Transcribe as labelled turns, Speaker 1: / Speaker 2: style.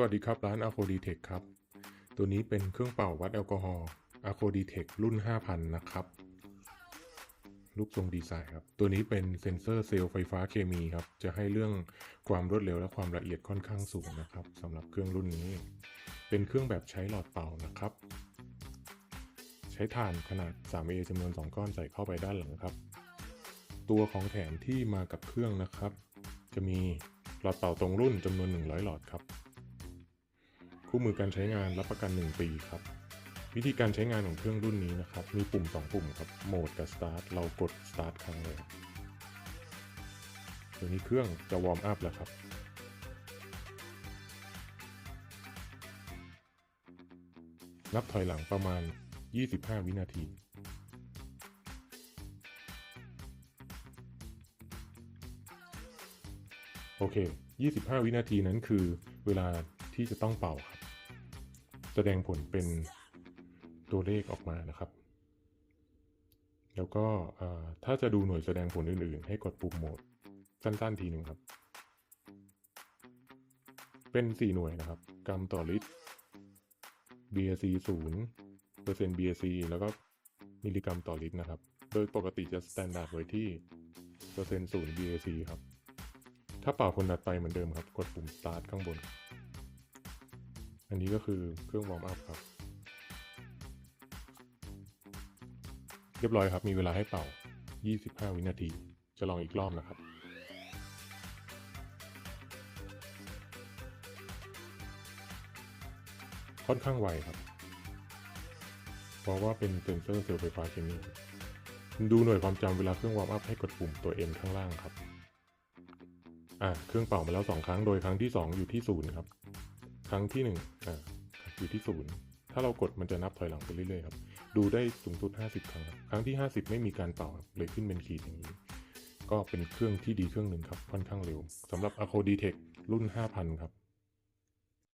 Speaker 1: วัสดีครับร้าน a c o d e t e c h ครับ ตัวนี้เป็นเครื่องเป่าวัดแอลกอฮอล์ a c o d e t e c h รุ่น 5,000 นะครับ รูปทรงดีไซน์ครับ ตัวนี้เป็นเซ็นเซอร์เซลล์ไฟฟ้าเคมีครับ จะให้เรื่องความรวดเร็วและความละเอียดค่อนข้างสูงนะครับสำหรับเครื่องรุ่นนี้ เป็นเครื่องแบบใช้หลอดเป่านะครับ ใช้ถ่านขนาด 3A จำนวน 2 ก้อนใส่เข้าไปด้านหลังครับ ตัวของแถมที่มากับเครื่องนะครับ จะมีหลอดเป่าตรงรุ่นจำนวน 100 หลอดครับ คู่มือการใช้งานรับประกัน 1 ปีครับ วิธีการใช้งานของเครื่องรุ่นนี้นะครับ มีปุ่ม 2 ปุ่มครับโหมดกับ Start เรากด Start ครั้งเลยครับตัวนี้เครื่องจะวอร์มอัพแล้วครับนับถอยหลังประมาณ 25 วินาที โอเค 25 วินาทีนั้นคือเวลาที่จะต้องเป่าครับ แสดงผลเป็นตัวเลขออกมานะครับ แล้วก็ถ้าจะดูหน่วยแสดงผลอื่นๆ ให้กดปุ่มโหมด สั้นๆ ทีหนึ่งครับ เป็น 4 หน่วยนะครับ กรัมต่อลิตร BAC 0เปอร์เซ็นต์ BAC แล้วก็มิลลิกรัมต่อลิตรนะครับ โดยปกติจะสแตนดาร์ดไว้ที่เปอร์เซ็นต์0 BAC ครับาเป่าคนถัดไปเหมือนเดิมครับ กดปุ่ม start ข้างบน อันนี้ก็คือเครื่องวอร์มอัพครับ เรียบร้อยครับ มีเวลาให้เป่า 25 วินาที จะลองอีกรอบนะครับค่อนข้างไวครับ เพราะว่าเป็นเซนเซอร์เซลล์ไฟฟ้าเคมี ดูหน่วยความจำเวลาเครื่องวอร์มอัพให้กดปุ่มตัว M ข้างล่างครับ อ่าเครื่องเป่ามาแล้วสองครั้ง โดยครั้งที่สองอยู่ที่ศูนย์ครับ ครั้งที่หนึ่งอ่าอยู่ที่ศูนย์ถ้าเรากดมันจะนับถอยหลังไปเรื่อยๆครับ ดูได้สูงสุด 50 ครั้งครับ ครั้งที่ 50 ไม่มีการเป่าเลยขึ้นเป็นขีดอย่างนี้ ก็เป็นเครื่องที่ดีเครื่องหนึ่งครับ ค่อนข้างเร็วสำหรับ a c o d e t e c รุ่น 5,000 ครับ